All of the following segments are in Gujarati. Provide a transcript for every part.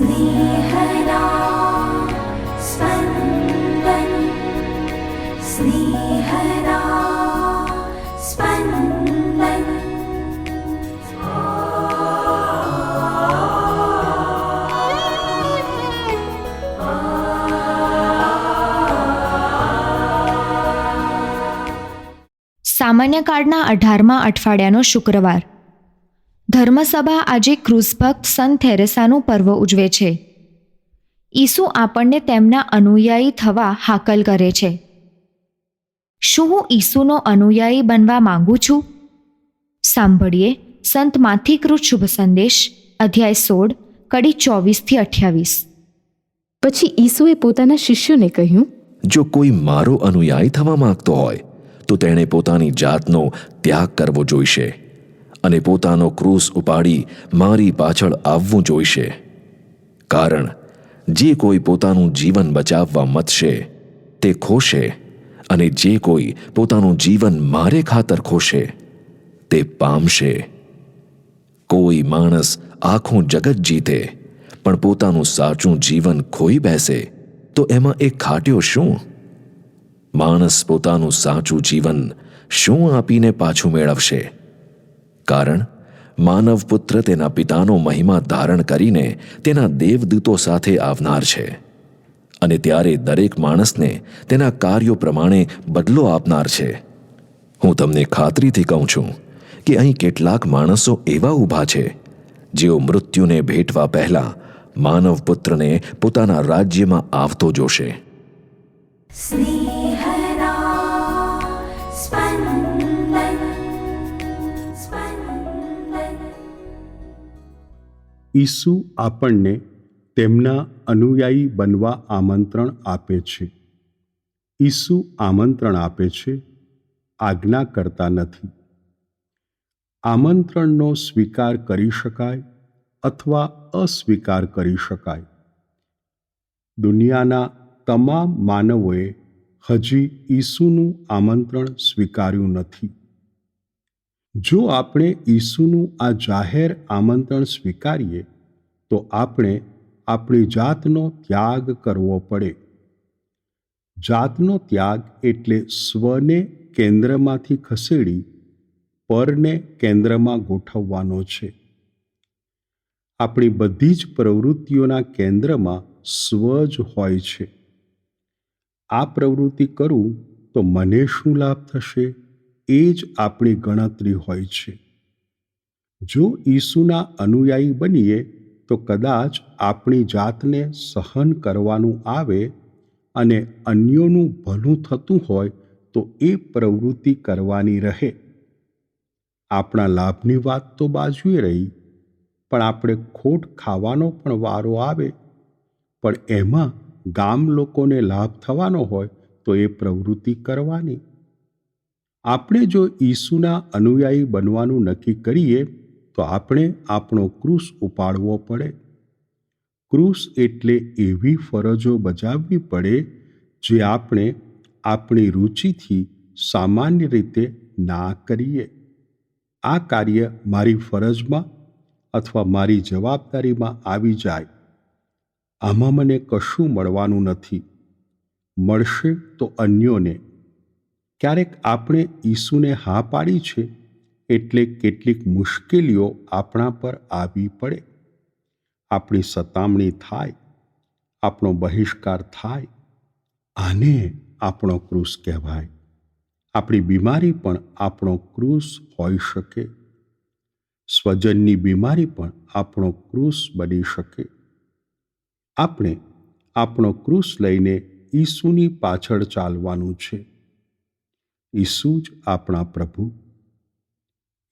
സ്നേഹനാ സ്പന്ദൻ സ്നേഹനാ സ്പന്ദൻ સામાન્ય કાર્ડના અઢારમા અઠવાડિયાનો શુક્રવાર ધર્મસભા આજે ક્રુસભક્ત સંત થેરેસાનું પર્વ ઉજવે છે. ઈસુ આપણને તેમના અનુયાયી થવા હાકલ કરે છે. શું હું ઈસુનો અનુયાયી બનવા માંગુ છું? સાંભળીએ સંત માથીકૃત શુભ સંદેશ અધ્યાય સોળ કડી ચોવીસથી અઠ્યાવીસ. પછી ઈસુએ પોતાના શિષ્યોને કહ્યું જો કોઈ મારો અનુયાયી થવા માંગતો હોય તો તેણે પોતાની જાતનો ત્યાગ કરવો જોઈશે. અને પોતાનો ક્રૂસ ઉપાડી મારી પાછળ આવવું જોઈશે. કારણ, જે કોઈ પોતાનું જીવન બચાવવા મતશે, તે ખોશે અને જે કોઈ પોતાનું જીવન મારે ખાતર ખોશે, તે પામશે. કોઈ માણસ આખું જગત જીતે, પણ પોતાનું સાચું જીવન ખોઈ બેસે, તો એમાં એ ખાટ્યો શું? માણસ પોતાનું સાચું જીવન શું આપીને પાછું મેળવશે? કારણ? માનવપુત્ર તેના પિતાનો મહિમા ધારણ કરીને તેના દેવદૂતો સાથે આવનાર છે. અને ત્યારે દરેક માણસને તેના કાર્યો પ્રમાણે બદલો આપનાર છે. હું તમને ખાતરીથી કહું છું કે અહીં કેટલાક માણસો એવા ઊભા છે, જેઓ મૃત્યુને ભેટવા પહેલાં માનવપુત્રને પોતાના રાજ્યમાં આવતો જોશે. ઈસુ આપણને તેમના અનુયાયી બનવા આમંત્રણ આપે છે. ઈસુ આમંત્રણ આપે છે, આજ્ઞા કરતા નથી. આમંત્રણનો સ્વીકાર કરી શકાય અથવા અસ્વીકાર કરી શકાય. દુનિયાના તમામ માનવોએ હજી ઈસુનું આમંત્રણ સ્વીકાર્યું નથી. જો આપણે ઈસુનું આ જાહેર આમંત્રણ સ્વીકારીએ, તો આપણે આપણી જાતનો ત્યાગ કરવો પડે. જાતનો ત્યાગ એટલે સ્વને કેન્દ્રમાંથી ખસેડી, પરને કેન્દ્રમાં ગોઠવવાનો છે. આપણી બધી જ પ્રવૃત્તિઓના કેન્દ્રમાં સ્વ જ હોય છે. આ પ્રવૃત્તિ કરું તો મને શું લાભ થશે? એ જ આપણી ગણતરી હોય છે. જો ઈસુના અનુયાયી બનીએ, તો કદાચ આપણી જાતને સહન કરવાનું આવે અને અન્યોનું ભલું થતું હોય, તો એ પ્રવૃત્તિ કરવાની રહે. આપણા લાભની વાત તો બાજુએ રહી, પણ આપણે ખોટ ખાવાનો પણ વારો આવે. પણ એમાં ગામ લોકોને લાભ થવાનો હોય, તો એ પ્રવૃત્તિ કરવાની. આપણે જો ઈસુના અનુયાયી બનવાનું નક્કી કરીએ, તો આપણે આપણો ક્રૂસ ઉપાડવો પડે. ક્રૂસ એટલે એવી ફરજો બજાવવી પડે, જે આપણે આપણી રુચિથી સામાન્ય રીતે ના કરીએ. આ કાર્ય મારી ફરજમાં અથવા મારી જવાબદારીમાં આવી જાય. આમાં મને કશું મળવાનું નથી. મળશે તો અન્યોને. ક્યારેક આપણે ઈસુને હા પાડી છે એટલે કેટલીક મુશ્કેલીઓ આપણા પર આવી પડે. આપણી સતામણી થાય, આપણો બહિષ્કાર થાય, આને આપણો ક્રૂસ કહેવાય. આપણી બીમારી પણ આપણો ક્રૂસ હોઈ શકે. સ્વજનની બીમારી પણ આપણો ક્રૂસ બની શકે. આપણે આપણો ક્રૂસ લઈને ઈસુની પાછળ ચાલવાનું છે. ઈસુ જ આપણા પ્રભુ.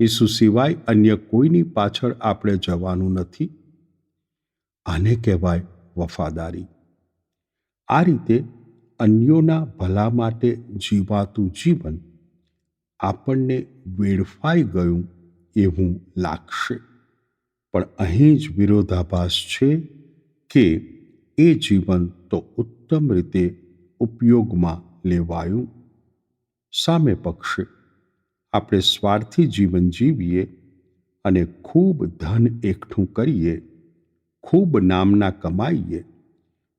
ઈસુ સિવાય અન્ય કોઈની પાછળ આપણે જવાનું નથી. આને કહેવાય વફાદારી. આ રીતે અન્યોના ભલા માટે જીવાતું જીવન આપણને વેડફાઈ ગયું એવું લાગશે. પણ અહીં જ વિરોધાભાસ છે કે એ જીવન તો ઉત્તમ રીતે ઉપયોગમાં લેવાયું. સામે પક્ષે. આપણે સ્વાર્થી જીવન જીવીએ અને ખૂબ ધન એકઠું કરીએ, ખૂબ નામના કમાઈએ,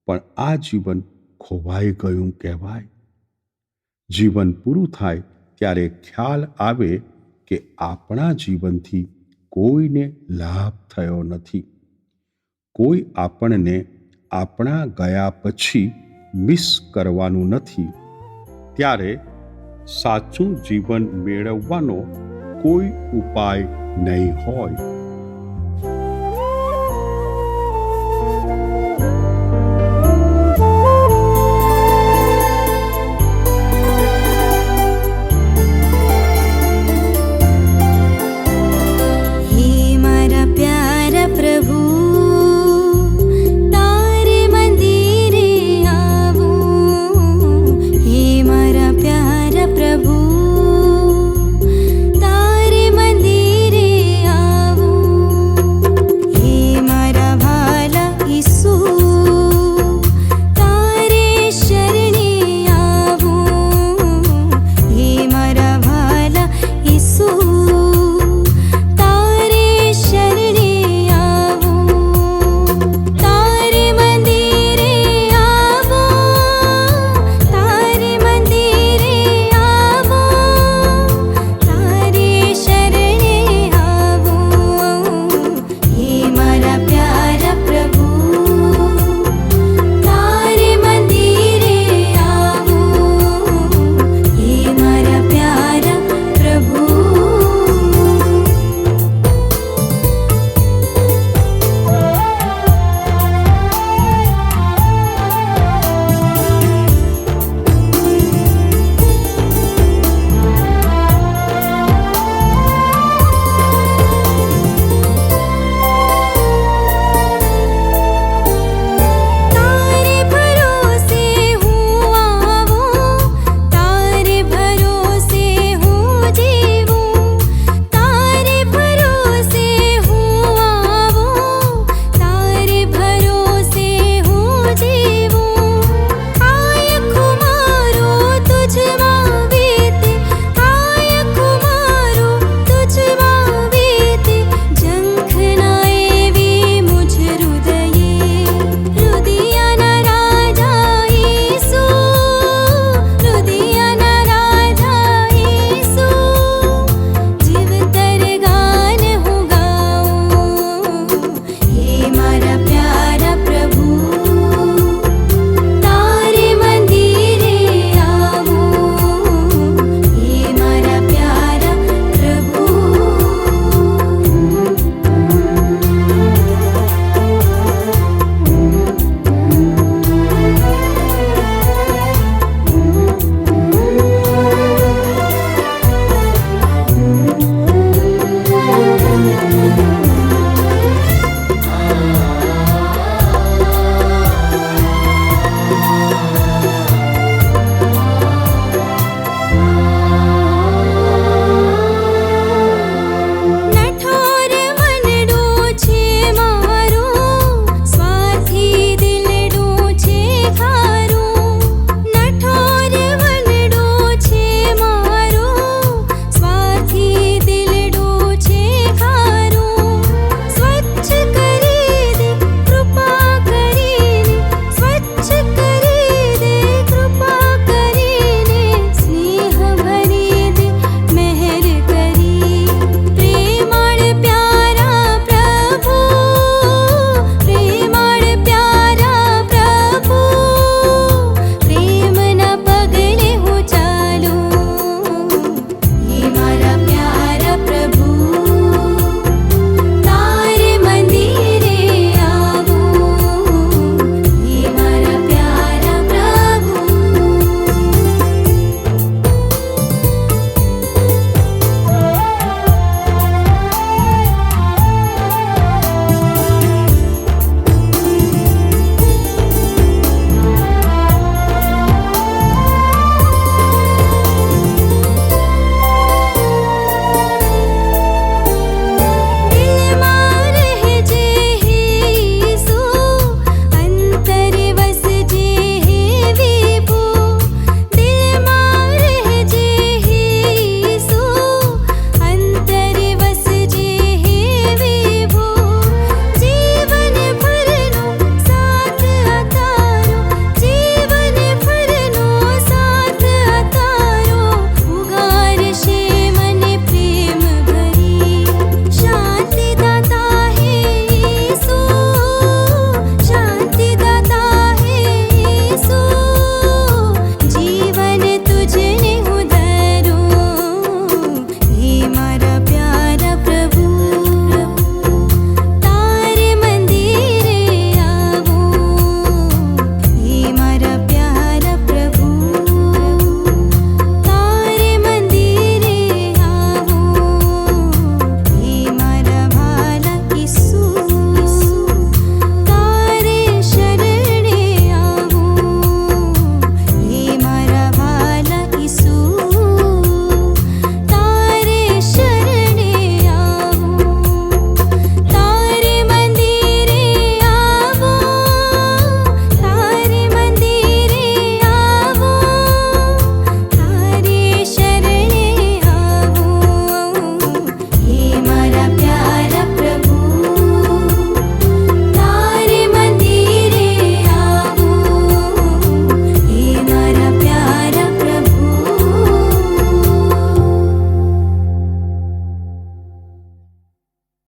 પણ આ જીવન ખોવાઈ ગયું કહેવાય. જીવન પૂરું થાય ત્યારે ખ્યાલ આવે કે આપણા જીવનથી કોઈને લાભ થયો નથી. કોઈ આપણને આપણા ગયા પછી મિસ કરવાનું નથી. ત્યારે સાચું જીવન મેળવવાનો કોઈ ઉપાય નહીં હોય.